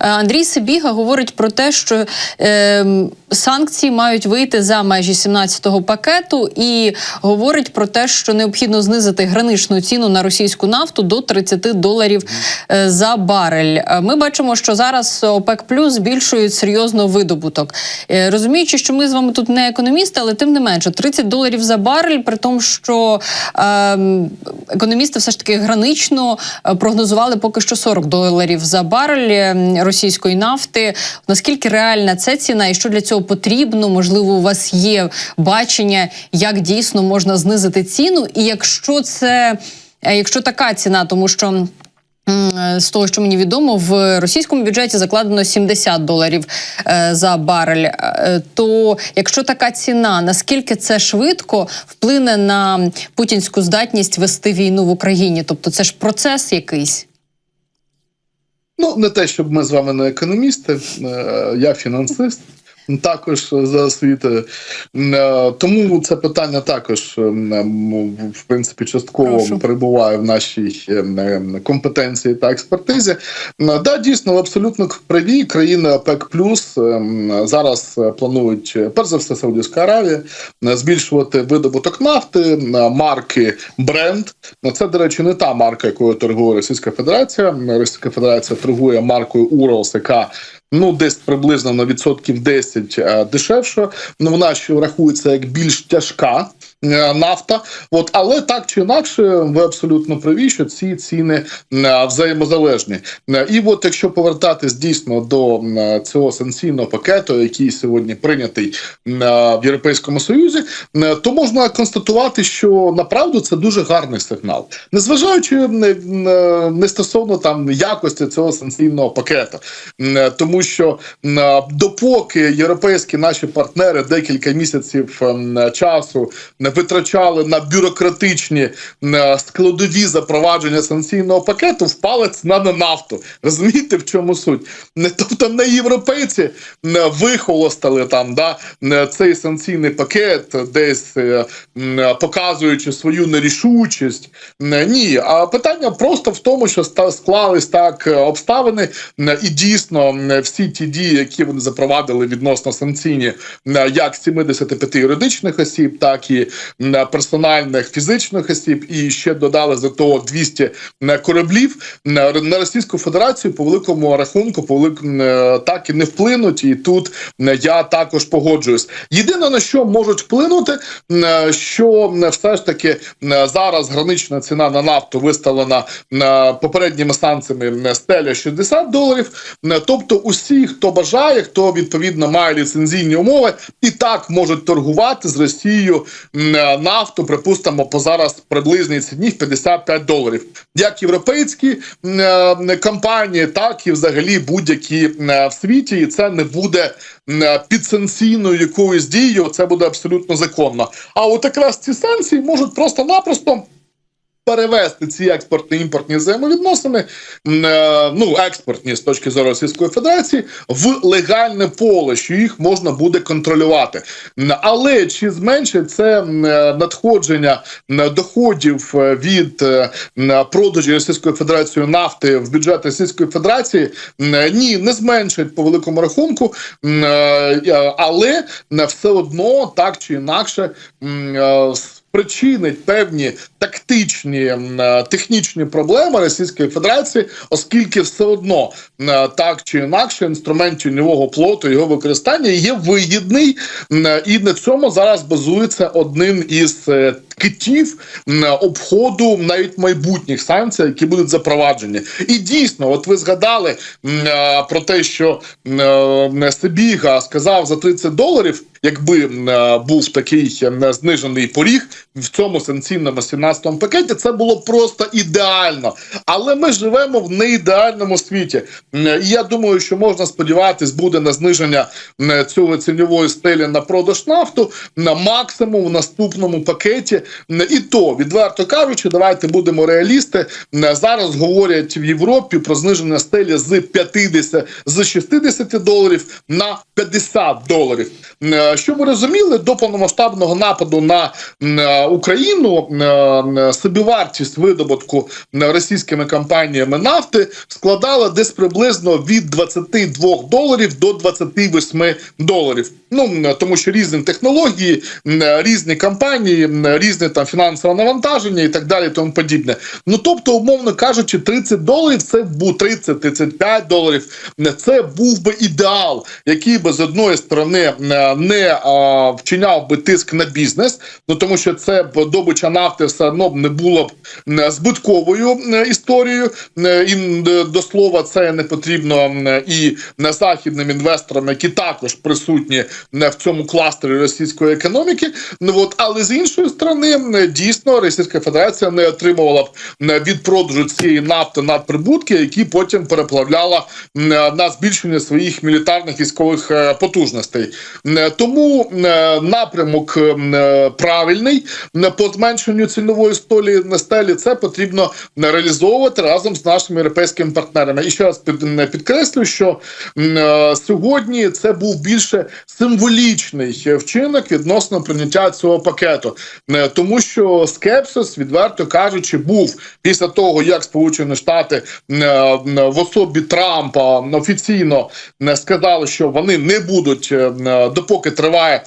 Андрій Сибіга говорить про те, що е, санкції мають вийти за межі 17-го пакету, і говорить про те, що необхідно знизити граничну ціну на російську нафту до 30 доларів е, за барель. Е, Ми бачимо, що зараз ОПЕК Плюс збільшують серйозно видобуток. Е, Розуміючи, що ми з вами тут не економісти, але тим не менше 30 доларів за барель, при тому, що е, економісти все ж таки гранично е, прогнозували поки що 40 доларів за барель е, російської нафти. Наскільки реальна це ціна, і що для цього потрібно? Можливо, у вас є бачення, як дійсно можна знизити ціну, і якщо це е, якщо така ціна, тому що. З того, що мені відомо, в російському бюджеті закладено 70 доларів е, за барель. Е, то якщо така ціна, наскільки це швидко вплине на путінську здатність вести війну в Україні? Тобто, це ж процес якийсь. Ну, не те, щоб ми з вами не економісти, е, я фінансист. Також за освітою. Е, тому це питання також в принципі частково Прошу. перебуває в нашій е, компетенції та експертизі. Да, дійсно, абсолютно праві. Країни ОПЕК Плюс зараз планують е, перш за все Саудівська Аравія збільшувати видобуток нафти марки Бренд. Це, до речі, не та марка, якою торгує Російська Федерація. Російська Федерація торгує маркою Уралс, яка ну десь приблизно на відсотків 10 е, дешевше. Ну вона ще рахується як більш тяжка. Е, Нафта, от але так чи інакше, ви абсолютно праві, що ці ціни е, взаємозалежні. Е, І от якщо повертатись дійсно до цього санкційного пакету, який сьогодні прийнятий в Європейському Союзі, то можна констатувати, що направду це дуже гарний сигнал, незважаючи не, стосовно там якості цього санкційного пакету, тому що допоки європейські наші партнери декілька місяців часу не витрачали на бюрократичні складові запровадження санкційного пакету, впала ціна на нафту. Розумієте, в чому суть? Не тобто не європейці м, вихолостали там да цей санкційний пакет, десь е, показуючи свою нерішучість. Ні, а питання просто в тому, що склались так е, обставини, і дійсно всі ті дії, які вони запровадили відносно санкційні, як 75 юридичних осіб, так і персональних фізичних осіб, і ще додали за того 200 м, кораблів на Російську Федерацію по великому рахунку, по велик... е, так і не вплинуть. І тут я також погоджуюсь. Єдине на що можуть вплинути, е, що все ж таки зараз гранична ціна на нафту виставлена попередніми санкціями стеля 60 доларів. Тобто, усі, хто бажає, хто відповідно має ліцензійні умови, і так можуть торгувати з Росією е, нафту, припустимо, по зараз приблизній ціні в 55 доларів. Як європейські е, компанії, так і взагалі будь-які е, в світі, і це не буде е, підсанкційною якоюсь дією, це буде абсолютно законно. А от якраз ці санкції можуть просто-напросто. Перевести ці експортно-імпортні взаємовідносини, е, ну експортні з точки зору Російської Федерації, в легальне поле, що їх можна буде контролювати. Але чи зменшить це е, надходження доходів е, від продажі Російською Федерацією нафти в бюджет Російської Федерації? Ні, не зменшить по великому рахунку, але все одно так чи інакше. Е, Причинить певні тактичні е, технічні проблеми Російської Федерації, оскільки все одно так чи інакше інструмент тіньового плоту його використання є вигідний, і на цьому зараз базується одним із е, китів обходу навіть майбутніх санкцій, які будуть запроваджені. І дійсно, от ви згадали е, про те, що е, Сибіга сказав за 30 доларів, якби е, був такий знижений поріг в цьому санкційному 17-му пакеті, це було просто ідеально. Але ми живемо в неідеальному світі. І я думаю, що можна сподіватись буде на зниження цього ціньової стелі на продаж нафту на максимум в наступному пакеті І то, відверто кажучи, давайте будемо реалісти. Зараз говорять в Європі про зниження стелі з 50, з 60 доларів на 50 доларів. Е, Щоб ви розуміли, до повномасштабного нападу на е, Україну е, собівартість видобутку російськими компаніями нафти складала десь приблизно від 22 доларів до 28 доларів. Ну тому що різні технології, різні компанії, різне там фінансове навантаження і так далі, тому подібне. Ну тобто, умовно кажучи, 30 доларів це був 30-35 доларів. Це був би ідеал, який би з одної сторони не а, вчиняв би тиск на бізнес, ну тому що це добича нафти все одно б не було б збитковою історією. І до слова, це не потрібно і західним інвесторам, які також присутні в цьому кластері російської економіки. Ну от, але з іншої сторони, дійсно, Російська Федерація не отримувала б від продажу цієї нафти надприбутки, які потім переплавляла на збільшення своїх мілітарних військових е, потужностей. Тому напрямок правильний м, по зменшенню цінової столі на стелі. Це потрібно реалізовувати разом з нашими європейськими партнерами. І ще раз під, підкреслю, що е, сьогодні це був більше символічний вчинок відносно прийняття цього пакету, Е, тому що скепсис, відверто кажучи, був після того, як Сполучені Штати е, в особі Трампа офіційно сказали, що вони не будуть е, допоки триває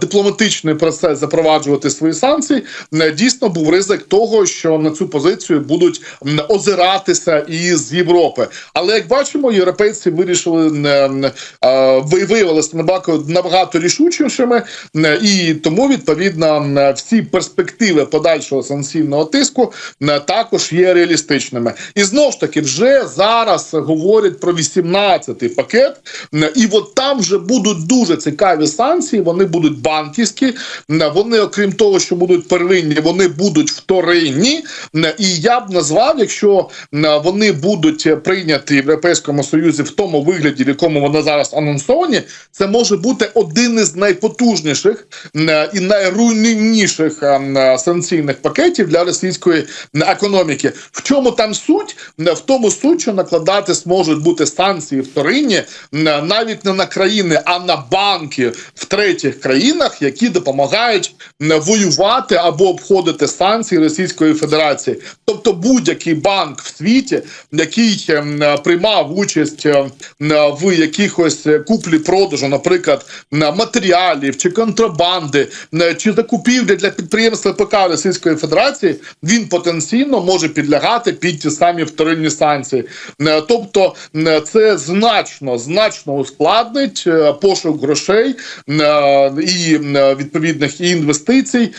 дипломатичний процес запроваджувати свої санкції. Дійсно був ризик того, що на цю позицію будуть озиратися із Європи. Але як бачимо, європейці вирішили е, е, ви- виявилися набагато набагато рішучішими, е, і тому відповідно е, всі перспективи подальшого санкційного тиску е, також є реалістичними. І знову ж таки, вже зараз говорять про 18-й пакет, і от там вже будуть дуже цікаві санкції. Вони будуть банківські, вони, окрім того, що будуть первинні, вони будуть вторинні. І я б назвав, якщо вони будуть прийняті в Європейському Союзі в тому вигляді, в якому вони зараз анонсовані, це може бути один із найпотужніших е, і найруйнівніших е, е, санкційних пакетів для російської економіки. В чому там суть? В тому суть, що накладати зможуть бути санкції вторинні навіть не на країни, а на банки в третіх країнах, які допомагають воювати або обходити санкції Російської Федерації. Тобто будь-який банк в світі, який приймав участь в якихось куплі-продажу, наприклад, на матеріалів чи контрабанди, е, чи закупівлі для підприємства ПК Російської Федерації, він потенційно може підлягати під ті самі вторинні санкції. Е, Тобто е, це значно значно ускладнить пошук грошей і відповідних інвестицій,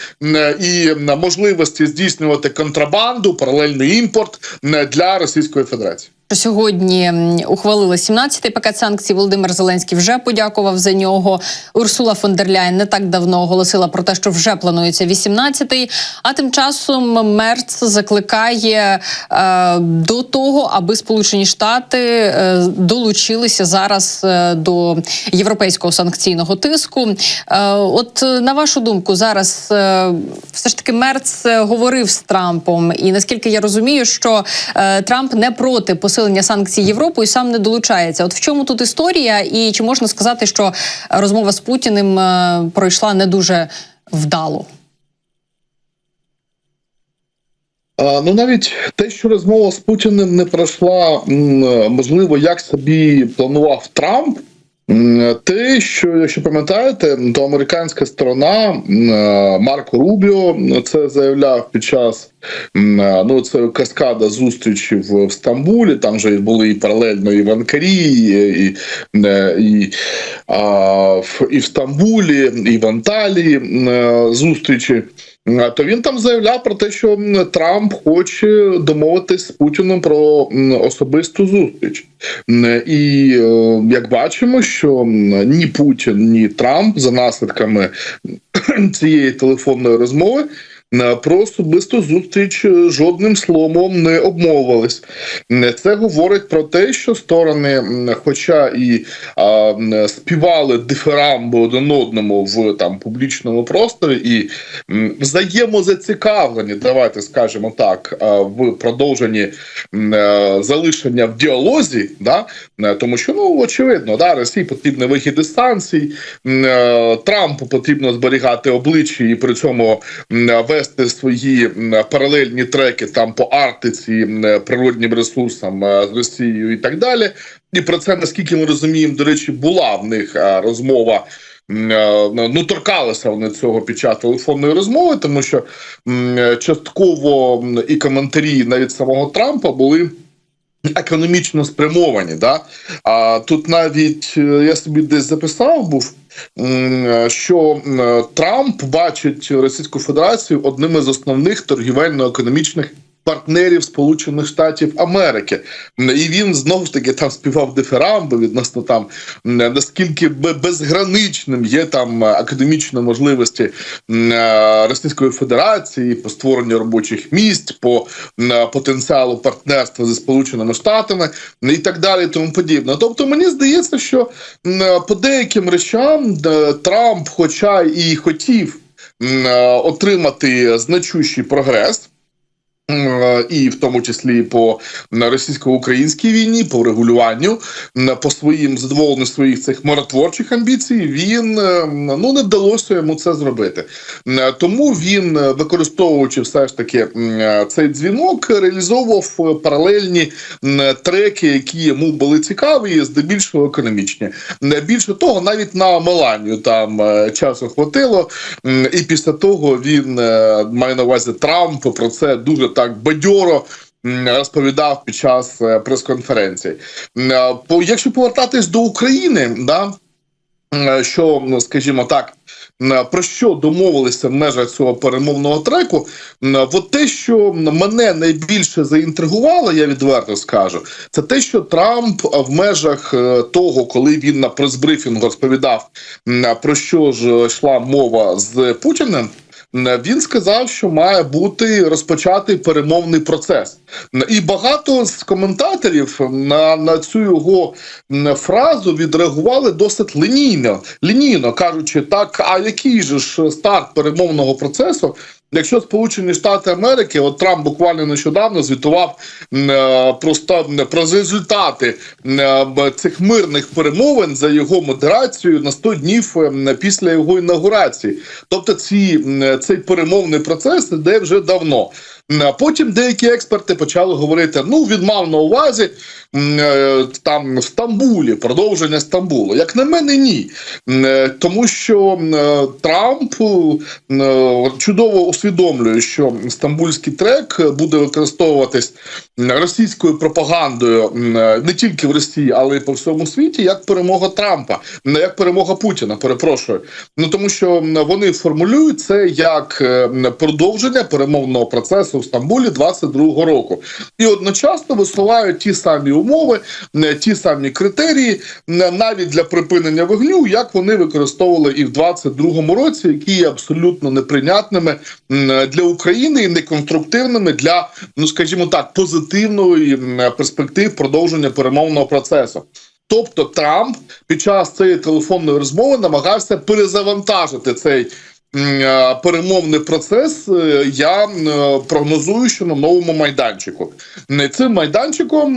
і можливості здійснювати контрабанду, паралельний імпорт для Російської Федерації. Що Сьогодні ухвалили 17-й пакет санкцій. Володимир Зеленський вже подякував за нього. Урсула фон дер Ляйн не так давно оголосила про те, що вже планується 18-й. А тим часом Мерц закликає е, до того, аби Сполучені Штати е, долучилися зараз е, до європейського санкційного тиску. Е, от е, на вашу думку, зараз е, все ж таки Мерц е, говорив з Трампом, і наскільки я розумію, що е, Трамп не проти посилення санкцій Європи і сам не долучається. От в чому тут історія, і чи можна сказати, що розмова з Путіним е, пройшла не дуже вдало? Ну навіть те, що розмова з Путіним не пройшла, можливо, як собі планував Трамп. Те, що якщо пам'ятаєте, то американська сторона е, Марко Рубіо це заявляв під час е, ну це каскада зустрічів в Стамбулі. Там же були і паралельно і в Анкарі, і, і, е, і, а, в, і в Стамбулі, і в Анталії зустрічі. То він там заявляв про те, що Трамп хоче домовитись з Путіним про особисту зустріч. І е, як бачимо, що ні Путін, ні Трамп за наслідками цієї телефонної розмови про особисту зустріч е, жодним словом не обмовились. Е, Це говорить про те, що сторони, хоча і а, співали дифирамби один одному в там публічному просторі, і взаємозацікавлені, давайте скажемо так, в продовженні е, залишення в діалозі, да, тому що ну очевидно, да, Росії потрібний вихід із санкцій, Трампу потрібно зберігати обличчя і при цьому м, вести свої паралельні треки там по Арктиці, м, природнім ресурсам е, з Росією і так далі. І про це наскільки ми розуміємо, до речі, була в них е, розмова. Е, Ну, торкалися вони цього під час телефонної розмови, тому що е, частково і коментарі навіть самого Трампа були економічно спрямовані. Да? А тут навіть е, я собі десь записав був, е, що е, Трамп бачить Російську Федерацію одним із основних торгівельно-економічних. Партнерів Сполучених Штатів Америки, і він знову ж таки там співав дифирамби відносно там наскільки бе- безграничним є там академічні можливості е, Російської Федерації по створенню робочих місць, по е, потенціалу партнерства зі Сполученими Штатами і так далі, тому подібне. Тобто, мені здається, що е, по деяким речам Трамп, хоча і хотів отримати значущий прогрес. М, І в тому числі по російсько-українській війні, по регулюванню, по своїм задоволенню своїх цих миротворчих амбіцій, він е, ну не вдалося йому це зробити. Тому він, е, використовуючи все ж таки е, цей дзвінок, реалізовував е, паралельні треки, які йому були цікаві, здебільшого економічні. Більше того, навіть на Меланію там е, часу хватило. І після того він е, має на увазі Трамп про це дуже так бадьоро. Розповідав під час е, прес-конференції. Е, Якщо повертатись до України, да, що, ну, скажімо так, про що домовилися в межах цього перемовного треку, от те, що мене найбільше заінтригувало, я відверто скажу, це те, що Трамп в межах е, того, коли він на прес-брифінгу розповідав, про що ж йшла мова з Путіним. М, Він сказав, що має бути розпочатий перемовний процес, і багато з коментаторів на, на цю його фразу відреагували досить лінійно, лінійно кажучи, так, а який же ж старт перемовного процесу, якщо Сполучені Штати Америки, от Трамп буквально нещодавно звітував е, просто про результати е, цих мирних перемовин за його модерацією на 100 днів м, після його інаугурації. Тобто, ці, цей перемовний процес іде вже давно. Потім деякі експерти почали говорити: ну він мав на увазі е, там в Стамбулі, продовження Стамбулу. Як на мене, ні. Е, Тому що е, Трамп чудово усвідомлює, що стамбульський трек буде використовуватись російською пропагандою е, не тільки в Росії, але й по всьому світі, як перемога Трампа, як перемога Путіна. Перепрошую. Ну тому що вони формулюють це як е, продовження перемовного процесу в Стамбулі 22-го року, і одночасно висувають ті самі умови, ті самі критерії, навіть для припинення вогню, як вони використовували і в 22-му році, які є абсолютно неприйнятними для України і неконструктивними для, ну скажімо так, позитивної перспектив продовження перемовного процесу. Тобто Трамп під час цієї телефонної розмови намагався перезавантажити цей е, перемовний процес. Е, Я е, прогнозую, що на новому майданчику цим майданчиком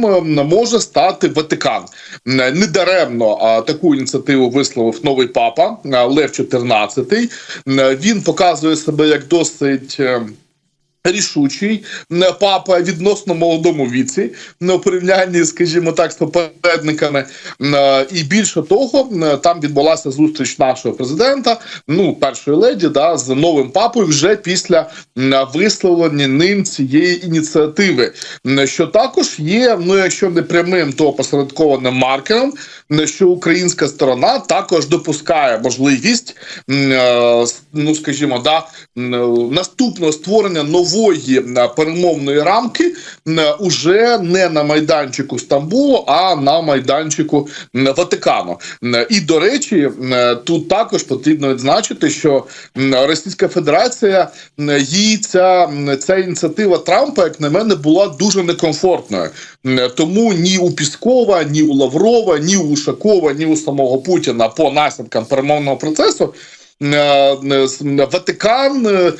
може стати Ватикан. Недаремно таку ініціативу висловив новий папа Лев XIV. М, Він показує себе як досить. Рішучий папа відносно молодому віці у порівнянні, скажімо так, з попередниками. Е, І більше того, там відбулася зустріч нашого президента, ну першої леді, да, з новим папою вже після висловлення ним цієї ініціативи, що також є, ну якщо не прямим, то посередкованим маркером, що українська сторона також допускає можливість, е, ну скажімо, да, наступного створення нового нової е, перемовної рамки е, уже не на майданчику Стамбулу, а на майданчику е, Ватикану. І до речі, тут також потрібно відзначити, що Російська Федерація їй ця, ця ініціатива Трампа, як на мене, була дуже некомфортною. Тому ні у Піскова, ні у Лаврова, ні у Ушакова, ні у самого Путіна по наслідкам перемовного процесу. Е, е, с- Ватикан е,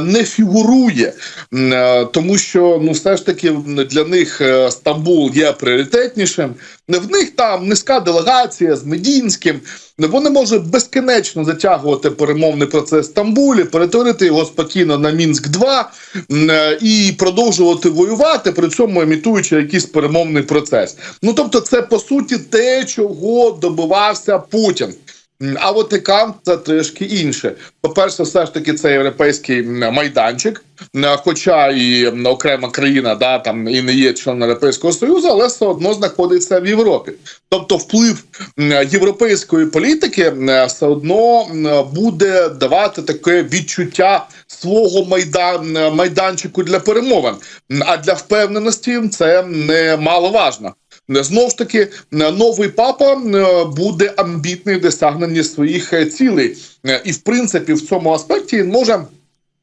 не фігурує, е, тому що ну все ж таки для них е, Стамбул є пріоритетнішим. В них там низька делегація з Медінським. Вони можуть безкінечно затягувати перемовний процес в Стамбулі, перетворити його спокійно на Мінськ 2 і продовжувати воювати, при цьому імітуючи якийсь перемовний процес. Ну тобто, це по суті те, чого добивався Путін. А Ватикан це трішки інше. По-перше, все ж таки, це європейський майданчик, хоча і окрема країна да, там і не є членом Європейського Союзу, але все одно знаходиться в Європі. Тобто, вплив європейської політики все одно буде давати таке відчуття свого майдан, майданчику для перемовин. А для впевненості це немаловажно. Знову ж таки, новий папа е, буде амбітний в досягненні своїх е, цілей, Е, і в принципі в цьому аспекті може.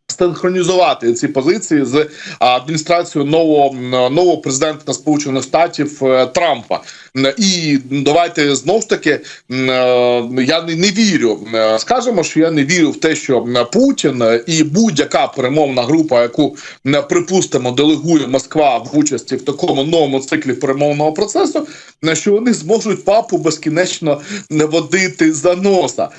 Синхронізувати ці позиції з адміністрацією нового нового президента Сполучених Штатів е, Трампа. І давайте знов ж таки е, я не, не вірю. е, Скажемо, що я не вірю в те, що Путін і будь-яка перемовна група, яку м, припустимо делегує Москва в участі в такому новому циклі перемовного процесу, на що вони зможуть папу безкінечно не водити за носа,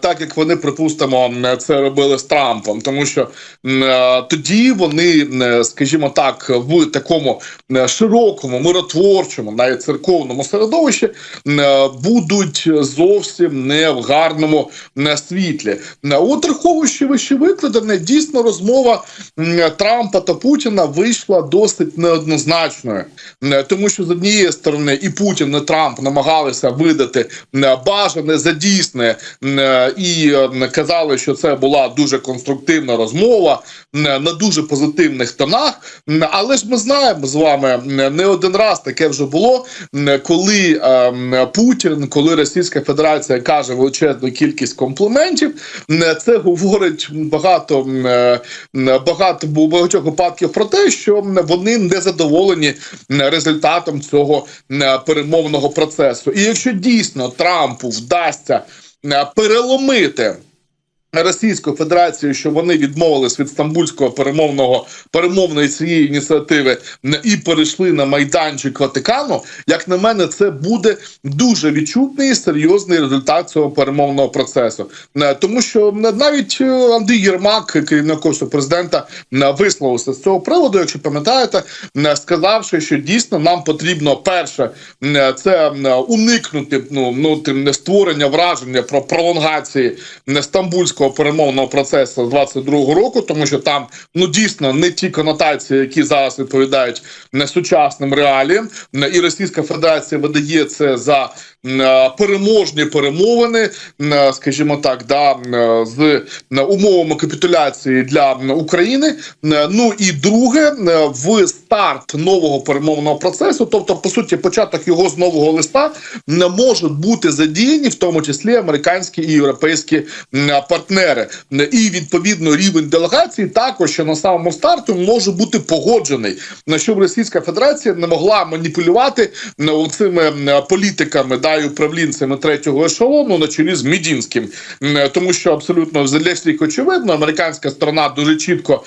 так як вони припустимо це робили з Трампом, тому що е, тоді вони, е, скажімо так, в такому е, широкому, миротворчому, навіть церковному середовищі будуть зовсім не в гарному світлі. От враховуючи вище викладене, дійсно розмова Трампа та Путіна вийшла досить неоднозначною, тому що з однієї сторони і Путін, і Трамп намагалися видати бажане за дійсне і казали, що це була дуже конструктивна розмова е, на дуже позитивних тонах. Але ж ми знаємо з вами не один раз таке вже було, коли е, Путін, коли Російська Федерація каже величезну кількість компліментів, це говорить багато багато багатьох випадків про те, що вони не задоволені результатом цього перемовного процесу. І якщо дійсно Трампу вдасться переломити. Російську Федерацію, що вони відмовились від стамбульського перемовного перемовної цієї ініціативи і перейшли на майданчик Ватикану. Як на мене, це буде дуже відчутний і серйозний результат цього перемовного процесу. Тому що навіть е, Андрій Єрмак, керівник офісу президента, висловився з цього приводу, якщо пам'ятаєте, сказавши, що дійсно нам потрібно перше це уникнути ну, ну тим не створення враження про пролонгації м, стамбульського перемовного процесу з 22-го року, тому що там ну дійсно не ті конотації, які зараз відповідають сучасним реаліям, і Російська Федерація видає це за переможні перемовини, е, скажімо так, да е, з умовами капітуляції для України. Ну і друге, в старт нового перемовного процесу, тобто, по суті, початок його з нового листа, не можуть бути задіяні, в тому числі американські і європейські партнери. І відповідно рівень делегації також ще на самому старту може бути погоджений, на щоб Російська Федерація не могла маніпулювати цими політиками да і управлінцями третього ешелону на чолі з Мідінським, тому що абсолютно для всіх очевидно, американська сторона дуже чітко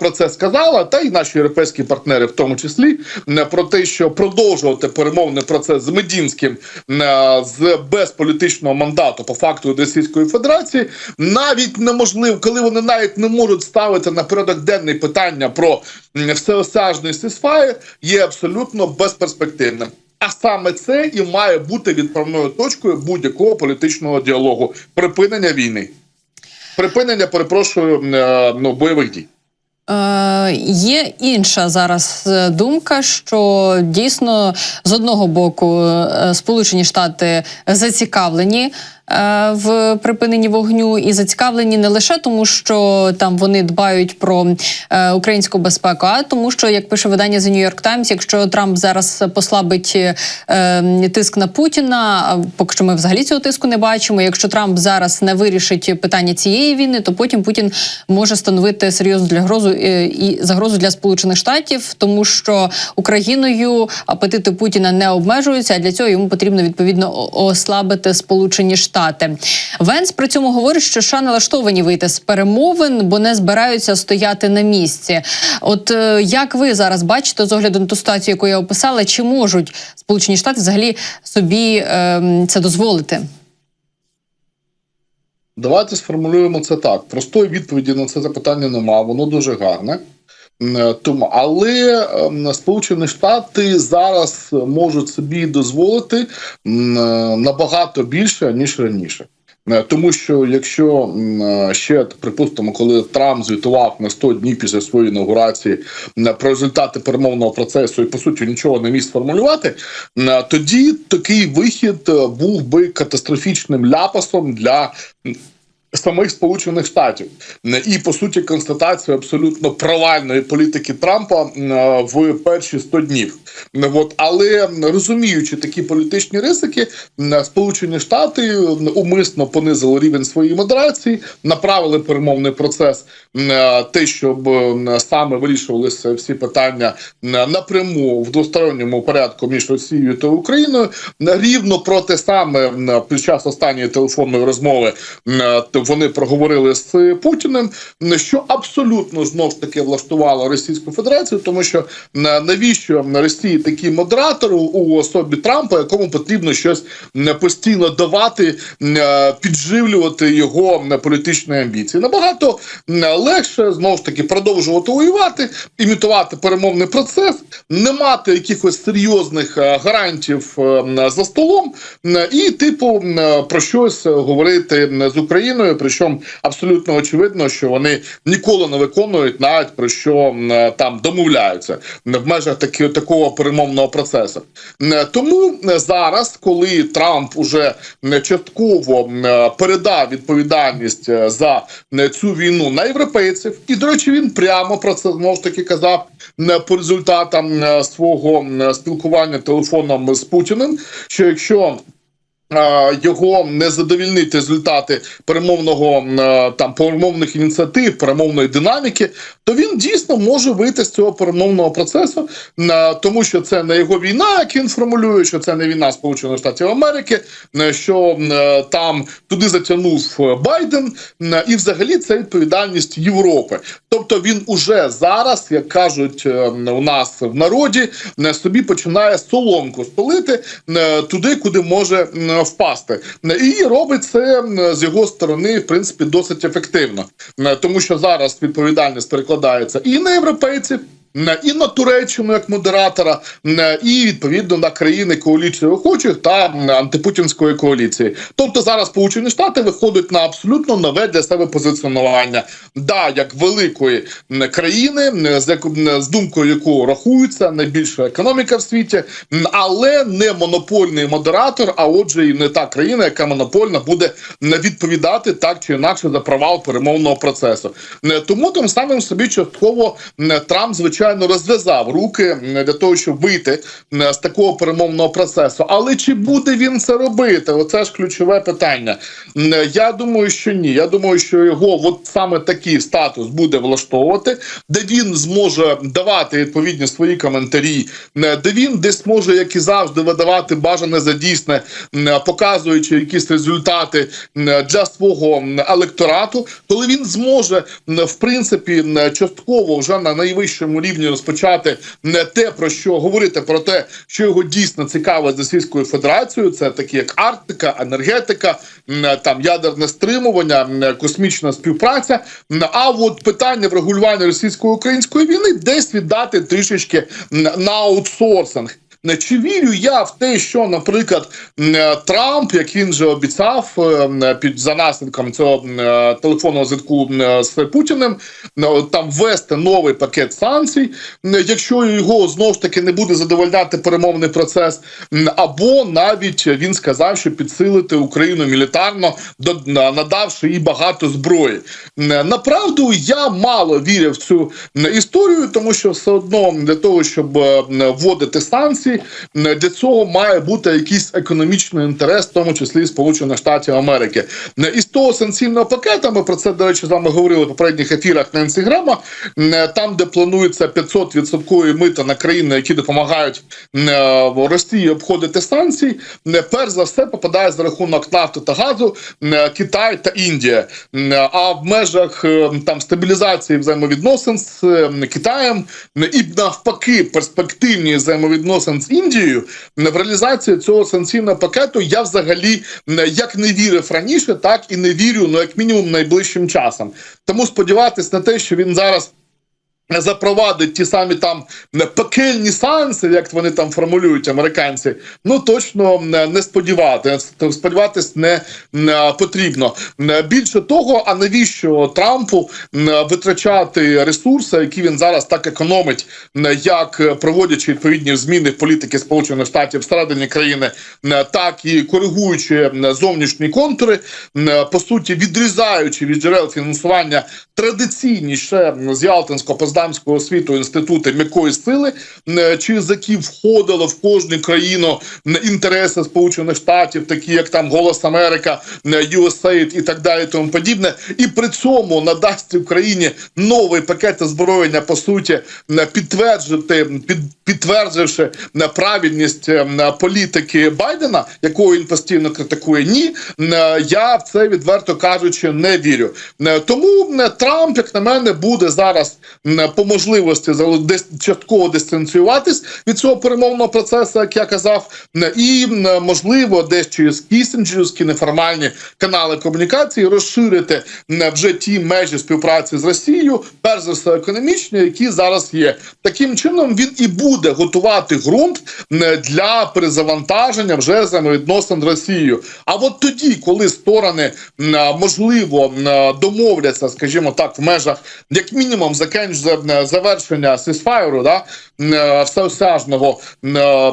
про це сказала, та й наші європейські партнери, в тому числі, про те, що продовжувати перемовний процес з Медінським з без політичного мандату по факту Російської Федерації навіть неможливо, коли вони навіть не можуть ставити на порядок денний питання про всеосяжний сісфаєр, є абсолютно безперспективним. А саме це і має бути відправною точкою будь-якого політичного діалогу припинення війни, припинення, перепрошую, е, ну бойових дій. Е, є інша зараз е, думка, що дійсно з одного боку е, Сполучені Штати зацікавлені в припиненні вогню і зацікавлені не лише тому, що там вони дбають про е, українську безпеку, а тому, що як пише видання The New York Times, якщо Трамп зараз послабить е, тиск на Путіна, поки що ми взагалі цього тиску не бачимо. Якщо Трамп зараз не вирішить питання цієї війни, то потім Путін може становити серйозну для грозу е, і загрозу для Сполучених Штатів, тому що Україною апетити Путіна не обмежуються. А для цього йому потрібно відповідно ослабити Сполучені Штати. Венс при цьому говорить, що США налаштовані вийти з перемовин, бо не збираються стояти на місці. От е, як ви зараз бачите з огляду на ту ситуацію, яку я описала, чи можуть Сполучені Штати взагалі собі е, це дозволити? Давайте сформулюємо це так. Простої відповіді на це запитання нема, воно дуже гарне. М, Тому, але ем, Сполучені Штати зараз можуть собі дозволити е, набагато більше ніж раніше. Е, Тому що якщо е, ще припустимо, коли Трамп звітував на 100 днів після своєї інаугурації про результати перемовного процесу і по суті нічого не міг сформулювати, е, тоді такий вихід е, був би катастрофічним ляпасом для самих Сполучених Штатів Е, і по суті констатацію абсолютно провальної політики Трампа е, в перші 100 днів. Е, От але розуміючи такі політичні ризики, Сполучені Штати умисно понизили рівень своєї модерації, направили перемовний процес те, щоб саме вирішувалися всі питання напряму в двосторонньому порядку між Росією та Україною. Рівно про те саме під час останньої телефонної розмови вони проговорили з Путіним, що абсолютно знов таки влаштувало Російську Федерацію, тому що м, навіщо Росії такий модератор у- особі Трампа, якому потрібно щось м, постійно давати, е, підживлювати його політичні амбіції. Набагато легше знову ж таки продовжувати воювати, імітувати перемовний процес, не мати якихось серйозних е, гарантів е, за столом, і типу е, про щось говорити з Україною. Причому абсолютно очевидно, що вони ніколи не виконують навіть про що е, там домовляються в межах таки, такого перемовного процесу. Е, Тому е, зараз, коли Трамп уже частково передав відповідальність за цю війну на європейців, і до речі, він прямо про це знову ж таки казав по результатам свого спілкування телефоном з Путіним. Що якщо його не задовільнити результати перемовного там перемовних ініціатив, перемовної динаміки, то він дійсно може вийти з цього перемовного процесу, тому що це не його війна, як він формулює, що це не війна Сполучених Штатів Америки, що там туди затягнув е, Байден, і взагалі це відповідальність Європи. Тобто він уже зараз, як кажуть е, у нас в народі, собі починає соломку столити е, туди, куди може впасти, і робить це з його сторони, в принципі, досить ефективно, Е, тому що зараз відповідальність перекладається і на європейців. Е, І на Туреччину як модератора, е, і відповідно на країни коаліції охочих та антипутінської коаліції. Тобто зараз Сполучені Штати виходять на абсолютно нове для себе позиціонування, да, як великої країни, з, думкою яку рахується найбільша економіка в світі, але не монопольний модератор. А отже, і не та країна, яка монопольна буде відповідати так чи інакше за провал перемовного процесу. Тому тим самим собі частково Трамп, звичайно, розв'язав руки для того, щоб вийти з такого перемовного процесу. Але чи буде він це робити? Оце ж ключове питання. Я думаю, що ні. Я думаю, що його от саме такий статус буде влаштовувати, де він зможе давати відповідні свої коментарі, де він десь може, як і завжди, видавати бажане за дійсне, показуючи якісь результати для свого електорату, коли він зможе в принципі частково вже на найвищому рівні розпочати не те, про що говорити про те, що його дійсно цікаво з Російською Федерацією, це такі як Арктика, енергетика, там ядерне стримування, космічна співпраця. А от питання врегулювання російсько-української війни десь віддати трішечки на аутсорсинг. Е, Чи вірю я в те, що, наприклад, е, Трамп, як він же обіцяв е, під за наслідком цього е, телефонного зв'язку е, з Путіним, е, там ввести новий пакет санкцій, якщо його знову ж таки не буде задовольняти перемовний процес, або навіть він сказав, що підсилити Україну мілітарно, надавши їй багато зброї. Направду я мало вірю в цю історію, тому що все одно для того, щоб е, вводити санкції, м, для цього має бути якийсь економічний інтерес, в тому числі Сполучених Штатів Америки. М, І того санкційного пакета, ми про це, до речі, з вами говорили в попередніх ефірах на інстаграма, там, де планується 500 відсоткові мита на країни, які допомагають е, Росії обходити санкції, м, перш за все попадає за рахунок нафти та газу м, Китай та Індія. А в межах е, там стабілізації взаємовідносин з е, Китаєм і навпаки перспективні взаємовідносин з Індією в реалізації цього санкційного пакету я взагалі як не вірив раніше, так і не вірю, ну як мінімум найближчим часом. Тому сподіватись на те, що він зараз запровадить ті самі там е, пекельні санкції, як вони там формулюють американці, ну точно е, не сподіватися. Сподіватись не е, потрібно. Е, Більше того, а навіщо Трампу е, витрачати ресурси, які він зараз так економить, е, як е, проводячи відповідні зміни в політики Сполучених Штатів всередині країни, е, так і коригуючи е, зовнішні контури, е, по суті, відрізаючи від джерел фінансування традиційні ще з Ялтинського Поздамського світу інститути м'якої сили, е, через які входило в кожну країну інтереси Сполучених Штатів, такі як там Голос Америка, е, USAID і так далі, тому подібне, і при цьому надасть Україні новий пакет озброєння, по суті, е, підтверджити під підтвердивши е, правильність е, політики Байдена, яку він постійно критикує. Ні, е, я в це відверто кажучи не вірю. Е, Тому е, Трамп, як на мене, буде зараз по можливості зал- дес- частково дистанціюватись від цього перемовного процесу, як я казав, Е, і можливо десь через кісінджерські неформальні канали комунікації розширити вже ті межі співпраці з Росією, перш за все економічні, які зараз є. Таким чином він і буде готувати ґрунт для перезавантаження вже взаємовідносин з Росією. А от тоді, коли сторони можливо домовляться, скажімо так, в межах як мінімум закінч за- завершення сісфайру, да всеосяжного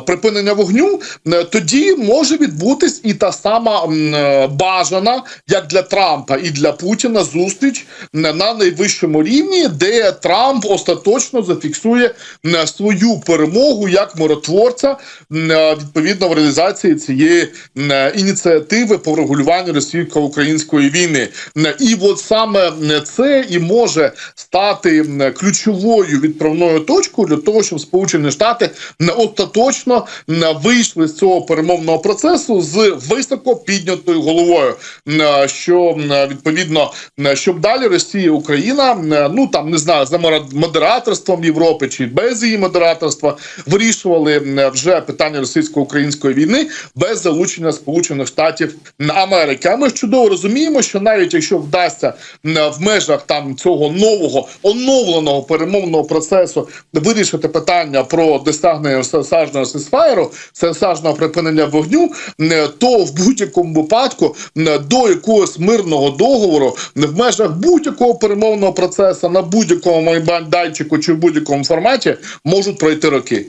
припинення вогню, тоді може відбутись і та сама бажана, як для Трампа і для Путіна, зустріч на найвищому рівні, де Трамп остаточно зафіксує свою перемогу як миротворця відповідно в реалізації цієї ініціативи по врегулюванню російсько-української війни. І от саме це і може стати м, ключовою відправною точкою для того, щоб Сполучені Штати м, остаточно м, вийшли з цього перемовного процесу з високо піднятою головою. М, Що м, відповідно, щоб далі Росія Україна, ну там не знаю, за модераторством Європи чи без її модераторства вирішували вже питання російсько-української війни без залучення Сполучених Штатів Америки. А ми ж чудово розуміємо, що навіть якщо вдасться в межах там цього нового оновленого перемовного процесу вирішити питання про досягнення всеосяжного сесфайру, сенсажного припинення вогню, м, то в будь-якому випадку м, до якогось мирного договору в межах будь-якого перемовного процесу на будь-якому майданчику чи в будь-якому форматі можуть пройти роки.